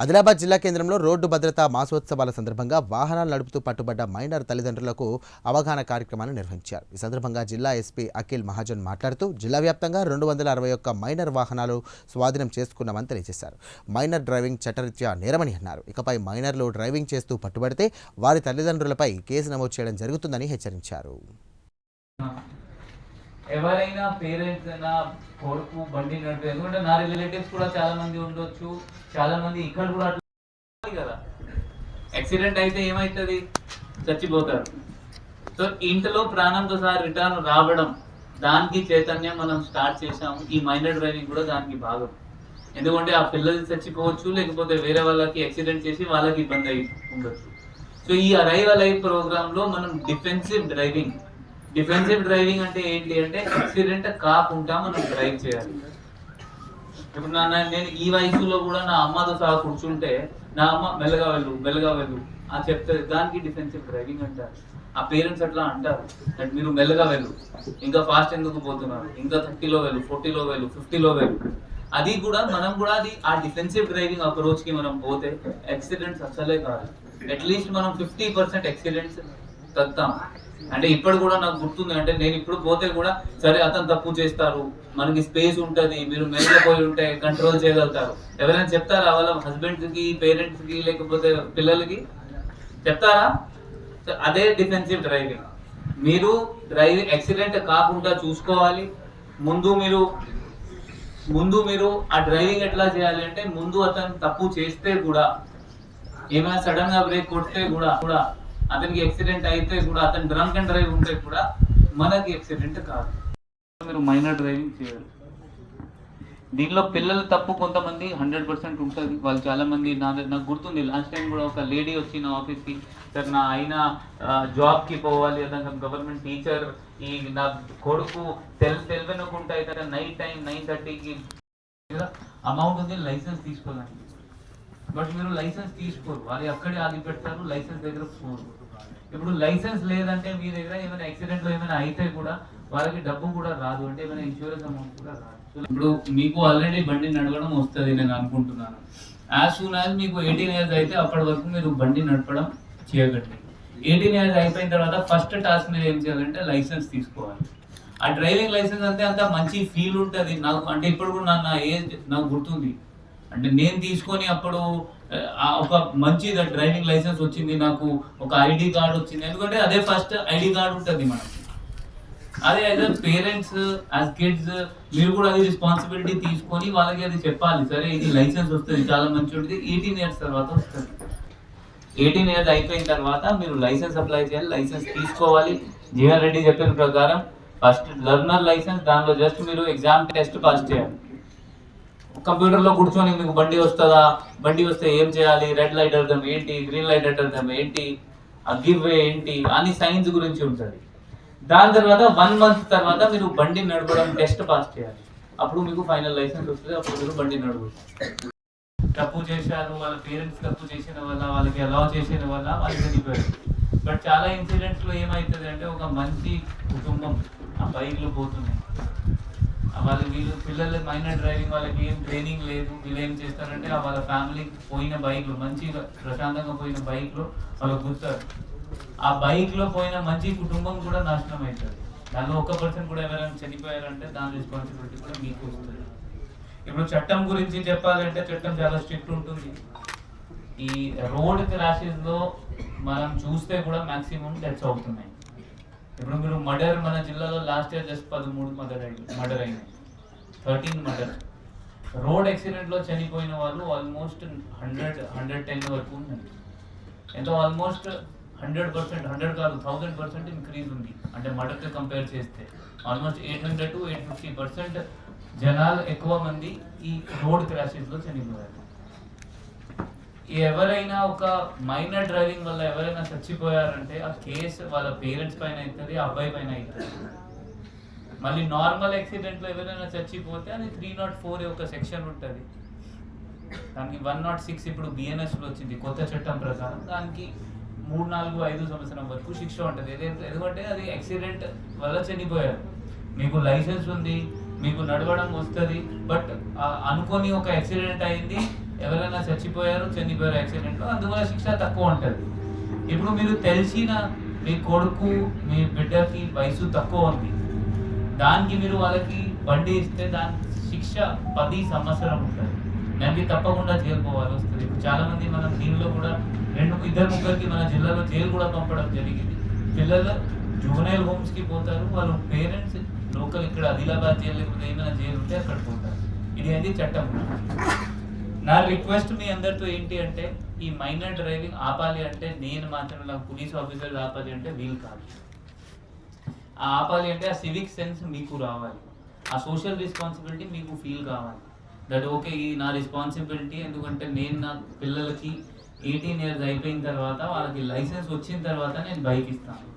ఆదిలాబాద్ జిల్లా కేంద్రంలో రోడ్డు భద్రతా మాసోత్సవాల సందర్భంగా వాహనాలు నడుపుతూ పట్టుబడ్డ మైనర్ తల్లిదండ్రులకు అవగాహన కార్యక్రమాన్ని నిర్వహించారు. ఈ సందర్భంగా జిల్లా ఎస్పీ అఖిల్ మహాజన్ మాట్లాడుతూ జిల్లా వ్యాప్తంగా రెండు వందల అరవై ఒక్క మైనర్ వాహనాలు స్వాధీనం చేసుకున్నామని తెలియజేశారు. మైనర్ డ్రైవింగ్ చట్టరీత్యా నేరమని అన్నారు. ఇకపై మైనర్లు డ్రైవింగ్ చేస్తూ పట్టుబడితే వారి తల్లిదండ్రులపై కేసు నమోదు చేయడం జరుగుతుందని హెచ్చరించారు. ఎవరైనా పేరెంట్స్ అయినా కొడుకు బండి నడిపి ఎందుకంటే నా రిలేటివ్స్ కూడా చాలా మంది ఉండొచ్చు చాలా మంది ఇక్కడ కూడా అట్లా కదా. యాక్సిడెంట్ అయితే ఏమవుతుంది చచ్చిపోతారు. సో ఇంట్లో ప్రాణంతో సహా రిటర్న్ రావడం దానికి చైతన్యం మనం స్టార్ట్ చేసాము ఈ మైనర్ డ్రైవింగ్ కూడా దానికి భాగం. ఎందుకంటే ఆ పిల్లలు చచ్చిపోవచ్చు లేకపోతే వేరే వాళ్ళకి యాక్సిడెంట్ చేసి వాళ్ళకి ఇబ్బంది అయి ఉండొచ్చు. సో ఈ అరైవల్ లైఫ్ ప్రోగ్రాంలో మనం డిఫెన్సివ్ డ్రైవింగ్ డిఫెన్సివ్ డ్రైవింగ్ అంటే ఏంటి అంటే యాక్సిడెంట్ కాకుండా మనం డ్రైవ్ చేయాలి. ఇప్పుడు నా నేను ఈ వయసులో కూడా నా అమ్మతో సహా కూర్చుంటే నా అమ్మ మెల్లగా వెళ్ళు మెల్లగా వెళ్ళు అని చెప్తుంది దానికి డిఫెన్సివ్ డ్రైవింగ్ అంటారు. ఆ పేరెంట్స్ అట్లా అంటారు. అంటే మీరు మెల్లగా వెళ్ళు ఇంకా ఫాస్ట్ ఎందుకు పోతున్నారు? ఇంకా థర్టీలో వెళ్ళు ఫోర్టీలో వెళ్ళు ఫిఫ్టీలో వెళ్ళు. అది కూడా మనం కూడా అది ఆ డిఫెన్సివ్ డ్రైవింగ్ అప్రోచ్కి మనం పోతే యాక్సిడెంట్స్ అసలే కాదు. అట్లీస్ట్ మనం ఫిఫ్టీ పర్సెంట్ యాక్సిడెంట్స్ తగ్గుతాం అంటే ఇప్పుడు కూడా నాకు గుర్తుంది అంటే నేను ఇప్పుడు పోతే కూడా సరే అతను తప్పు చేస్తారు. మనకి స్పేస్ ఉంటుంది మీరు మెరుగుపోయి ఉంటే కంట్రోల్ చేయగలుగుతారు. ఎవరైనా చెప్తారా వాళ్ళ హస్బెండ్స్కి పేరెంట్స్కి లేకపోతే పిల్లలకి? చెప్తారా? అదే డిఫెన్సివ్ డ్రైవింగ్ మీరు డ్రైవింగ్ యాక్సిడెంట్ కాకుండా చూసుకోవాలి. ముందు మీరు ముందు మీరు ఆ డ్రైవింగ్ ఎట్లా చేయాలి అంటే ముందు అతను తప్పు చేస్తే కూడా ఏమైనా సడన్గా బ్రేక్ కొడితే కూడా కూడా అతనికి యాక్సిడెంట్ అయితే కూడా అతను డ్రంక్ అండ్ డ్రైవ్ ఉంటే కూడా మనకి యాక్సిడెంట్ కాదు. మీరు మైనర్ డ్రైవింగ్ చేయాలి. దీనిలో పిల్లల తప్పు కొంతమంది హండ్రెడ్ పర్సెంట్ ఉంటుంది. వాళ్ళు చాలామంది నా నాకు గుర్తుంది లాస్ట్ టైం కూడా ఒక లేడీ వచ్చి నా ఆఫీస్కి సార్ నా అయినా జాబ్కి పోవాలి అతను గవర్నమెంట్ టీచర్ ఈ నా కొడుకు తెల్ తెలివెనుకుంటా అయితే నైట్ టైం నైన్ థర్టీకి అమౌంట్ ఉంది లైసెన్స్ తీసుకోదండి బట్ మీరు లైసెన్స్ తీసుకోరు. వాళ్ళు అక్కడే ఆగి పెడతారు లైసెన్స్ దగ్గర పోరు. ఇప్పుడు లైసెన్స్ లేదంటే మీ దగ్గర ఏమైనా యాక్సిడెంట్ ఏమైనా అయితే కూడా వాళ్ళకి డబ్బు కూడా రాదు. అంటే ఏమైనా ఇన్సూరెన్స్ అమౌంట్ కూడా రాదు. ఇప్పుడు మీకు ఆల్రెడీ బండి నడవడం వస్తుంది నేను అనుకుంటున్నాను. యాజ్ సూన్ యాజ్ మీకు ఎయిటీన్ ఇయర్స్ అయితే అప్పటి వరకు మీరు బండి నడపడం చేయకండి. ఎయిటీన్ ఇయర్స్ అయిపోయిన తర్వాత ఫస్ట్ టాస్క్ మీరు ఏం చేయాలంటే లైసెన్స్ తీసుకోవాలి. ఆ డ్రైవింగ్ లైసెన్స్ అంటే అంత మంచి ఫీల్ ఉంటుంది. నాకు అంటే ఇప్పుడు కూడా నా నా ఏజ్ నాకు గుర్తుంది. అంటే నేను తీసుకొని అప్పుడు ఒక మంచి డ్రైవింగ్ లైసెన్స్ వచ్చింది నాకు ఒక ఐడి కార్డు వచ్చింది. ఎందుకంటే అదే ఫస్ట్ ఐడి కార్డు ఉంటుంది మనకి. అదే యాజ్ పేరెంట్స్ యాజ్ కిడ్స్ మీరు కూడా అది రెస్పాన్సిబిలిటీ తీసుకొని వాళ్ళకి అది చెప్పాలి. సరే ఇది లైసెన్స్ వస్తుంది చాలా మంచి ఉంటుంది. ఎయిటీన్ ఇయర్స్ తర్వాత వస్తుంది. ఎయిటీన్ ఇయర్స్ అయిపోయిన తర్వాత మీరు లైసెన్స్ అప్లై చేయాలి లైసెన్స్ తీసుకోవాలి. జీవన్ రెడ్డి చెప్పిన ప్రకారం ఫస్ట్ లర్నర్ లైసెన్స్ దానిలో జస్ట్ మీరు ఎగ్జామ్ టెస్ట్ పాస్ చేయాలి. కంప్యూటర్లో కూర్చొని మీకు బండి వస్తుందా? బండి వస్తే ఏం చేయాలి? రెడ్ లైట్ అర్థం ఏంటి? గ్రీన్ లైట్ అర్థం ఏంటి? ఆ గివ్ ఏంటి? అని సైన్స్ గురించి ఉంటుంది. దాని తర్వాత వన్ మంత్ తర్వాత మీరు బండి నడపడం టెస్ట్ పాస్ చేయాలి. అప్పుడు మీకు ఫైనల్ లైసెన్స్ వస్తుంది. అప్పుడు మీరు బండి నడవచ్చు తప్పు చేశారు వాళ్ళ పేరెంట్స్ తప్పు చేసిన వల్ల వాళ్ళకి అలౌ చేసిన వల్ల వాళ్ళు చనిపోయారు. బట్ చాలా ఇన్సిడెంట్స్లో ఏమవుతుంది అంటే ఒక మంచి కుటుంబం ఆ బైక్లు పోతున్నాయి వాళ్ళు వీళ్ళు పిల్లలు మైనర్ డ్రైవింగ్ వాళ్ళకి ఏం ట్రైనింగ్ లేదు వీళ్ళు ఏం చేస్తారంటే ఆ వాళ్ళ ఫ్యామిలీ పోయిన బైక్లు మంచిగా ప్రశాంతంగా పోయిన బైక్లో వాళ్ళు గుర్తారు. ఆ బైక్లో పోయిన మంచి కుటుంబం కూడా నాశనం అవుతుంది దానిలో ఒక పర్సన్ కూడా ఎవరైనా చనిపోయారంటే దాని రెస్పాన్సిబిలిటీ కూడా మీకు వస్తుంది. ఇప్పుడు చట్టం గురించి చెప్పాలంటే చట్టం చాలా స్ట్రిక్ట్ ఉంటుంది. ఈ రోడ్ క్రాషెస్లో మనం చూస్తే కూడా మ్యాక్సిమం డెత్స్ అవుతున్నాయి. ఇప్పుడు మీరు మర్డర్ మన జిల్లాలో లాస్ట్ ఇయర్ జస్ట్ పదమూడు మర్డర్ అయింది మర్డర్ అయినాయి థర్టీన్ మర్డర్. రోడ్ యాక్సిడెంట్లో చనిపోయిన వాళ్ళు ఆల్మోస్ట్ హండ్రెడ్ హండ్రెడ్ టెన్ వరకు ఉన్నాయి ఎంతో? ఆల్మోస్ట్ హండ్రెడ్ పర్సెంట్ హండ్రెడ్ కాదు థౌసండ్ పర్సెంట్ ఇంక్రీజ్ ఉంది. అంటే మర్డర్తో కంపేర్ చేస్తే. Almost eight hundred to eight fifty percent జనాలు ఎక్కువ మంది ఈ రోడ్ క్రాషెస్లో చనిపోయారు. ఎవరైనా ఒక మైనర్ డ్రైవింగ్ వల్ల ఎవరైనా చచ్చిపోయారంటే ఆ కేసు వాళ్ళ పేరెంట్స్ పైన అవుతుంది ఆ అబ్బాయి పైన అవుతుంది. మళ్ళీ నార్మల్ యాక్సిడెంట్లో ఎవరైనా చచ్చిపోతే అది త్రీ నాట్ ఫోర్ ఒక సెక్షన్ ఉంటుంది. దానికి వన్ నాట్ సిక్స్ ఇప్పుడు బిఎన్ఎస్లో వచ్చింది కొత్త చట్టం ప్రకారం. దానికి మూడు నాలుగు ఐదు సంవత్సరం వరకు శిక్ష ఉంటుంది. ఏదైతే ఎందుకంటే అది యాక్సిడెంట్ వల్ల చనిపోయారు. మీకు లైసెన్స్ ఉంది మీకు నడవడం వస్తుంది బట్ అనుకోని ఒక యాక్సిడెంట్ అయింది ఎవరైనా చచ్చిపోయారు చనిపోయారు యాక్సిడెంట్లో అందువల్ల శిక్ష తక్కువ ఉంటుంది. ఇప్పుడు మీరు తెలిసిన మీ కొడుకు మీ బిడ్డకి వయసు తక్కువ ఉంది. దానికి మీరు వాళ్ళకి బండి ఇస్తే దాని శిక్ష పది సంవత్సరం ఉంటుంది. దానికి తప్పకుండా జైలు పోవాలి వస్తుంది. ఇప్పుడు మన మనం దీనిలో కూడా రెండు ఇద్దరు ముగ్గురికి మన జిల్లాలో జైలు కూడా పంపడం జరిగింది. పిల్లలు జూనైల్ హోమ్స్కి పోతారు. వాళ్ళు పేరెంట్స్ లోకల్ ఇక్కడ ఆదిలాబాద్ జైలు లేకపోతే ఏమైనా జైలు ఉంటే అక్కడ పోతారు. ఇది అనేది చట్టం. నా రిక్వెస్ట్ మీ అందరితో ఏంటి అంటే ఈ మైనర్ డ్రైవింగ్ ఆపాలి అంటే నేను మాత్రం నాకు పోలీస్ ఆఫీసర్ ఆపాలి అంటే వీలు కాదు. ఆ ఆపాలి అంటే ఆ సివిక్ సెన్స్ మీకు రావాలి. ఆ సోషల్ రెస్పాన్సిబిలిటీ మీకు ఫీల్ కావాలి. దట్ ఓకే ఇది నా రెస్పాన్సిబిలిటీ ఎందుకంటే నేను నా పిల్లలకి ఎయిటీన్ ఇయర్స్ అయిపోయిన తర్వాత వాళ్ళకి లైసెన్స్ వచ్చిన తర్వాత నేను బైక్ ఇస్తాను.